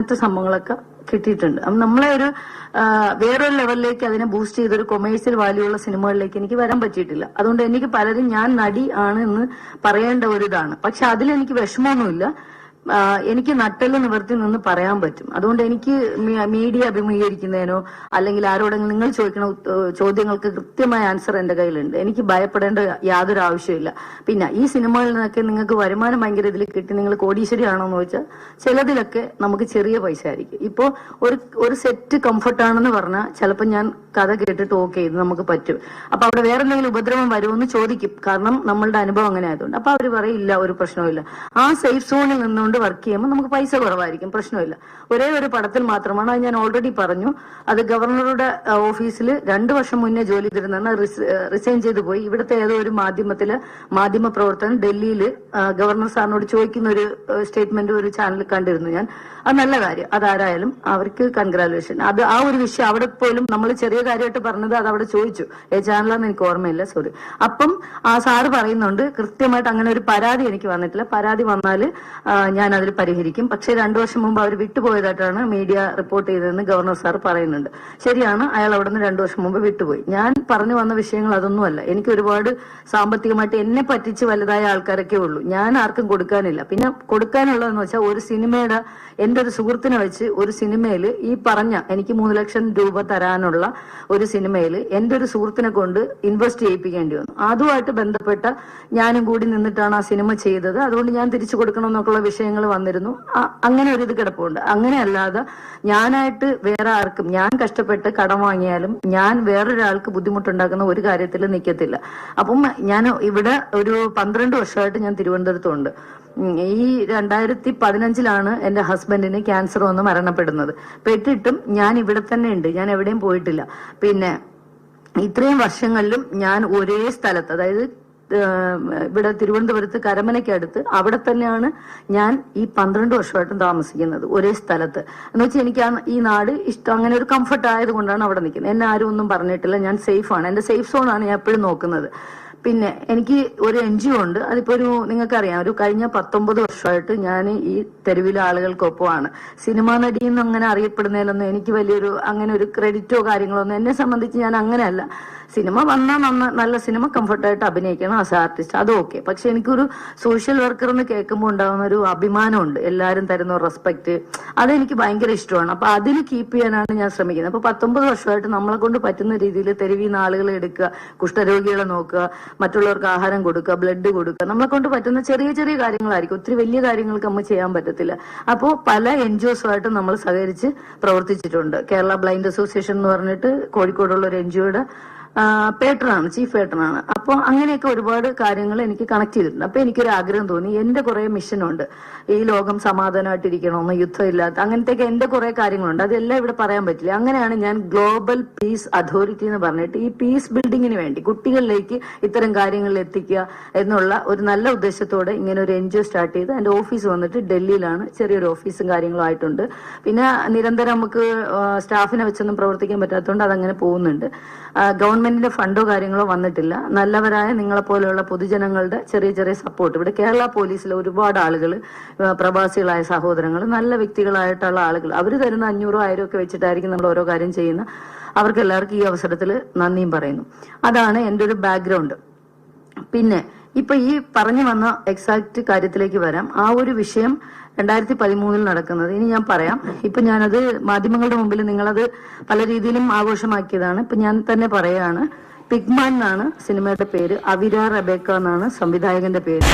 അങ്ങനത്തെ സംഭവങ്ങളൊക്കെ കിട്ടിയിട്ടുണ്ട്. അപ്പം നമ്മളെ ഒരു വേറൊരു ലെവലിലേക്ക് അതിനെ ബൂസ്റ്റ് ചെയ്തൊരു കൊമേഴ്സ്യൽ വാല്യൂ ഉള്ള സിനിമകളിലേക്ക് എനിക്ക് വരാൻ പറ്റിയിട്ടില്ല. അതുകൊണ്ട് എനിക്ക് പലരും ഞാൻ നടി ആണ് എന്ന് പറയേണ്ട ഒരു ഇതാണ്. പക്ഷെ അതിലെനിക്ക് വിഷമമൊന്നുമില്ല. എനിക്ക് നട്ടെല്ല് നിവർത്തി നിന്ന് പറയാൻ പറ്റും. അതുകൊണ്ട് എനിക്ക് മീഡിയ അഭിമുഖീകരിക്കുന്നതിനോ അല്ലെങ്കിൽ ആരോടെങ്കിലും നിങ്ങൾ ചോദിക്കുന്ന ചോദ്യങ്ങൾക്ക് കൃത്യമായ ആൻസർ എന്റെ കയ്യിലുണ്ട്. എനിക്ക് ഭയപ്പെടേണ്ട യാതൊരു ആവശ്യമില്ല പിന്നെ ഈ സിനിമകളിൽ നിന്നൊക്കെ നിങ്ങൾക്ക് വരുമാനം ഭയങ്കര ഇതിൽ കിട്ടി. നിങ്ങൾ കോടീശ്വരി ആണോ എന്ന് ചോദിച്ചാൽ ചിലതിലൊക്കെ നമുക്ക് ചെറിയ പൈസ ആയിരിക്കും. ഇപ്പോൾ ഒരു ഒരു സെറ്റ് കംഫർട്ടാണെന്ന് പറഞ്ഞാൽ ചിലപ്പോൾ ഞാൻ കഥ കേട്ടിട്ട് ഓക്കെ ഇത് നമുക്ക് പറ്റും. അപ്പൊ അവിടെ വേറെ എന്തെങ്കിലും ഉപദ്രവം വരുമെന്ന് ചോദിക്കും. കാരണം നമ്മളുടെ അനുഭവം അങ്ങനെ ആയതുകൊണ്ട്. അപ്പൊ അവർ പറയില്ല ഒരു പ്രശ്നവുമില്ല ആ സേഫ് സോണിൽ നിന്നുകൊണ്ട് വർക്ക് ചെയ്യുമ്പോൾ നമുക്ക് പൈസ കുറവായിരിക്കും. പ്രശ്നമില്ല. ഒരേ ഒരു പടത്തിൽ മാത്രമാണ് അത് ഞാൻ ഓൾറെഡി പറഞ്ഞു. അത് ഗവർണറുടെ ഓഫീസിൽ രണ്ടു വർഷം മുന്നേ ജോലി ചെയ്തിരുന്നാണ് റിസൈൻ ചെയ്തു പോയി. ഇവിടുത്തെ ഏതോ ഒരു മാധ്യമത്തിൽ മാധ്യമ പ്രവർത്തകൻ ഡൽഹിയിൽ ഗവർണർ സാറിനോട് ചോദിക്കുന്ന ഒരു സ്റ്റേറ്റ്മെന്റ് ഒരു ചാനൽ കണ്ടിരുന്നു ഞാൻ. അത് നല്ല കാര്യം. അതാരായാലും അവർക്ക് കൺഗ്രാലുവേഷൻ അത് ആ ഒരു വിഷയം അവിടെ പോലും നമ്മൾ ചെറിയ കാര്യമായിട്ട് പറഞ്ഞത് അത് അവിടെ ചോദിച്ചു. ഏ ചാനലാന്ന് എനിക്ക് ഓർമ്മയില്ല സോറി അപ്പം ആ സാറ് പറയുന്നുണ്ട് കൃത്യമായിട്ട് അങ്ങനെ ഒരു പരാതി എനിക്ക് വന്നിട്ടില്ല. പരാതി വന്നാൽ ഞാൻ അതിൽ പരിഹരിക്കും. പക്ഷേ രണ്ടു വർഷം മുമ്പ് അവർ വിട്ടുപോയതായിട്ടാണ് മീഡിയ റിപ്പോർട്ട് ചെയ്തതെന്ന് ഗവർണർ സാർ പറയുന്നുണ്ട്. ശരിയാണ് അയാൾ അവിടെ നിന്ന് രണ്ടു വർഷം മുമ്പ് വിട്ടുപോയി. ഞാൻ പറഞ്ഞു വന്ന വിഷയങ്ങൾ അതൊന്നുമല്ല. എനിക്ക് ഒരുപാട് സാമ്പത്തികമായിട്ട് എന്നെ പറ്റിച്ച് വലുതായ ആൾക്കാരൊക്കെ ഉള്ളൂ. ഞാൻ ആർക്കും കൊടുക്കാനില്ല. പിന്നെ കൊടുക്കാനുള്ളതെന്ന് വെച്ചാൽ ഒരു സിനിമയുടെ എന്റെ ഒരു സുഹൃത്തിനെ വെച്ച് ഒരു സിനിമയിൽ ഈ പറഞ്ഞ എനിക്ക് മൂന്ന് ലക്ഷം രൂപ തരാനുള്ള ഒരു സിനിമയിൽ എന്റെ ഒരു സുഹൃത്തിനെ കൊണ്ട് ഇൻവെസ്റ്റ് ചെയ്യിപ്പിക്കേണ്ടി വന്നു. അതുമായിട്ട് ബന്ധപ്പെട്ട ഞാനും കൂടി നിന്നിട്ടാണ് ആ സിനിമ ചെയ്തത്. അതുകൊണ്ട് ഞാൻ തിരിച്ചു കൊടുക്കണം എന്നൊക്കെയുള്ള വിഷയങ്ങൾ വന്നിരുന്നു. അങ്ങനെ ഒരു ഇത് കിടപ്പുണ്ട്. അങ്ങനെയല്ലാതെ ഞാനായിട്ട് വേറെ ആർക്കും ഞാൻ കഷ്ടപ്പെട്ട് കടം വാങ്ങിയാലും ഞാൻ വേറൊരാൾക്ക് ബുദ്ധിമുട്ടുണ്ടാക്കുന്ന ഒരു കാര്യത്തിൽ നിൽക്കത്തില്ല. അപ്പം ഞാൻ ഇവിടെ ഒരു പന്ത്രണ്ട് വർഷമായിട്ട് ഞാൻ തിരുവനന്തപുരത്തുണ്ട്. ഈ രണ്ടായിരത്തി പതിനഞ്ചിലാണ് എന്റെ ഹസ്ബൻഡിന് ക്യാൻസർ വന്ന് മരണപ്പെടുന്നത്. പെട്ടിട്ടും ഞാൻ ഇവിടെ തന്നെ ഉണ്ട്. ഞാൻ എവിടെയും പോയിട്ടില്ല. പിന്നെ ഇത്രയും വർഷങ്ങളിലും ഞാൻ ഒരേ സ്ഥലത്ത് അതായത് ഇവിടെ തിരുവനന്തപുരത്ത് കരമനയ്ക്കടുത്ത് അവിടെ തന്നെയാണ് ഞാൻ ഈ പന്ത്രണ്ട് വർഷമായിട്ടും താമസിക്കുന്നത് ഒരേ സ്ഥലത്ത്. എന്ന് വെച്ചാൽ എനിക്ക് ഈ നാട് ഇഷ്ടം. അങ്ങനെ ഒരു കംഫർട്ട് ആയതുകൊണ്ടാണ് അവിടെ നിൽക്കുന്നത്. എന്നെ ആരും ഒന്നും പറഞ്ഞിട്ടില്ല. ഞാൻ സേഫാണ് എന്റെ സേഫ് സോണാണ് ഞാൻ എപ്പോഴും നോക്കുന്നത്. പിന്നെ എനിക്ക് ഒരു എൻ ജി ഒ ഉണ്ട്. അതിപ്പോ ഒരു നിങ്ങൾക്കറിയാം ഒരു കഴിഞ്ഞ പത്തൊമ്പത് വർഷമായിട്ട് ഞാൻ ഈ തെരുവിലെ ആളുകൾക്കൊപ്പമാണ്. സിനിമാ നടി എന്ന് അങ്ങനെ അറിയപ്പെടുന്നതിലൊന്നും എനിക്ക് വലിയൊരു അങ്ങനെ ഒരു ക്രെഡിറ്റോ കാര്യങ്ങളോ ഒന്നും എന്നെ സംബന്ധിച്ച് ഞാൻ അങ്ങനെയല്ല. സിനിമ വന്നാൽ നന്ന നല്ല സിനിമ കംഫർട്ടായിട്ട് അഭിനയിക്കണം ആസ് ആർട്ടിസ്റ്റ് അത് ഓക്കെ പക്ഷെ എനിക്കൊരു സോഷ്യൽ വർക്കർ എന്ന് കേൾക്കുമ്പോൾ ഉണ്ടാകുന്ന ഒരു അഭിമാനമുണ്ട്. എല്ലാവരും തരുന്ന റെസ്പെക്ട് അതെനിക്ക് ഭയങ്കര ഇഷ്ടമാണ്. അപ്പൊ അതിന് കീപ്പ് ചെയ്യാനാണ് ഞാൻ ശ്രമിക്കുന്നത്. അപ്പൊ പത്തൊമ്പത് വർഷമായിട്ട് നമ്മളെ കൊണ്ട് പറ്റുന്ന രീതിയിൽ തെരുവിൽ നിന്ന് ആളുകളെ എടുക്കുക കുഷ്ഠരോഗികളെ നോക്കുക മറ്റുള്ളവർക്ക് ആഹാരം കൊടുക്കുക ബ്ലഡ് കൊടുക്കുക നമ്മളെ കൊണ്ട് പറ്റുന്ന ചെറിയ ചെറിയ കാര്യങ്ങളായിരിക്കും. ഒത്തിരി വലിയ കാര്യങ്ങൾക്ക് നമ്മൾ ചെയ്യാൻ പറ്റത്തില്ല. അപ്പോൾ പല എൻ ജി ഒസുമായിട്ട് നമ്മൾ സഹകരിച്ച് പ്രവർത്തിച്ചിട്ടുണ്ട്. കേരള ബ്ലൈൻഡ് അസോസിയേഷൻ എന്ന് പറഞ്ഞിട്ട് കോഴിക്കോടുള്ള ഒരു എൻ ജി ഒയുടെ പേട്ടറാണ് ചീഫ് പേട്ടറാണ് അപ്പോൾ അങ്ങനെയൊക്കെ ഒരുപാട് കാര്യങ്ങൾ എനിക്ക് കണക്ട് ചെയ്തിട്ടുണ്ട്. അപ്പൊ എനിക്കൊരു ആഗ്രഹം തോന്നി. എന്റെ കുറേ മിഷനുണ്ട് ഈ ലോകം സമാധാനമായിട്ടിരിക്കണമെന്ന് യുദ്ധമില്ലാത്ത അങ്ങനത്തെയൊക്കെ എന്റെ കുറേ കാര്യങ്ങളുണ്ട്. അതെല്ലാം ഇവിടെ പറയാൻ പറ്റില്ല. അങ്ങനെയാണ് ഞാൻ ഗ്ലോബൽ പീസ് അതോറിറ്റി എന്ന് പറഞ്ഞിട്ട് ഈ പീസ് ബിൽഡിങ്ങിന് വേണ്ടി കുട്ടികളിലേക്ക് ഇത്തരം കാര്യങ്ങളിൽ എത്തിക്കുക എന്നുള്ള ഒരു നല്ല ഉദ്ദേശത്തോടെ ഇങ്ങനെ ഒരു എൻ ജി ഒ സ്റ്റാർട്ട് ചെയ്ത് എന്റെ ഓഫീസ് വന്നിട്ട് ഡൽഹിയിലാണ് ചെറിയൊരു ഓഫീസും കാര്യങ്ങളും ആയിട്ടുണ്ട്. പിന്നെ നിരന്തരം നമുക്ക് സ്റ്റാഫിനെ വെച്ചൊന്നും പ്രവർത്തിക്കാൻ പറ്റാത്തതുകൊണ്ട് അതങ്ങനെ പോകുന്നുണ്ട്. ഗവൺമെന്റിന്റെ ഫണ്ടോ കാര്യങ്ങളോ വന്നിട്ടില്ല. നല്ലവരായ നിങ്ങളെ പോലെയുള്ള പൊതുജനങ്ങളുടെ ചെറിയ ചെറിയ സപ്പോർട്ട് ഇവിടെ കേരള പോലീസിലെ ഒരുപാട് ആളുകൾ പ്രവാസികളായ സഹോദരങ്ങൾ നല്ല വ്യക്തികളായിട്ടുള്ള ആളുകൾ അവർ തരുന്ന അഞ്ഞൂറോ ആയിരം ഒക്കെ വെച്ചിട്ടായിരിക്കും നമ്മൾ ഓരോ കാര്യം ചെയ്യുന്ന. അവർക്ക് എല്ലാവർക്കും ഈ അവസരത്തിൽ നന്ദിയും പറയുന്നു. അതാണ് എന്റെ ഒരു ബാക്ക്ഗ്രൗണ്ട് പിന്നെ ഇപ്പൊ ഈ പറഞ്ഞു വന്ന എക്സാക്ട് കാര്യത്തിലേക്ക് വരാം. ആ ഒരു വിഷയം രണ്ടായിരത്തി പതിമൂന്നിൽ നടക്കുന്നത്. ഇനി ഞാൻ പറയാം. ഇപ്പൊ ഞാനത് മാധ്യമങ്ങളുടെ മുമ്പിൽ നിങ്ങളത് പല രീതിയിലും ആഘോഷമാക്കിയതാണ്. ഇപ്പൊ ഞാൻ തന്നെ പറയാണ്. പിഗ്മാൻ എന്നാണ് സിനിമയുടെ പേര്. അവിര റബേക്ക എന്നാണ് സംവിധായകന്റെ പേര്.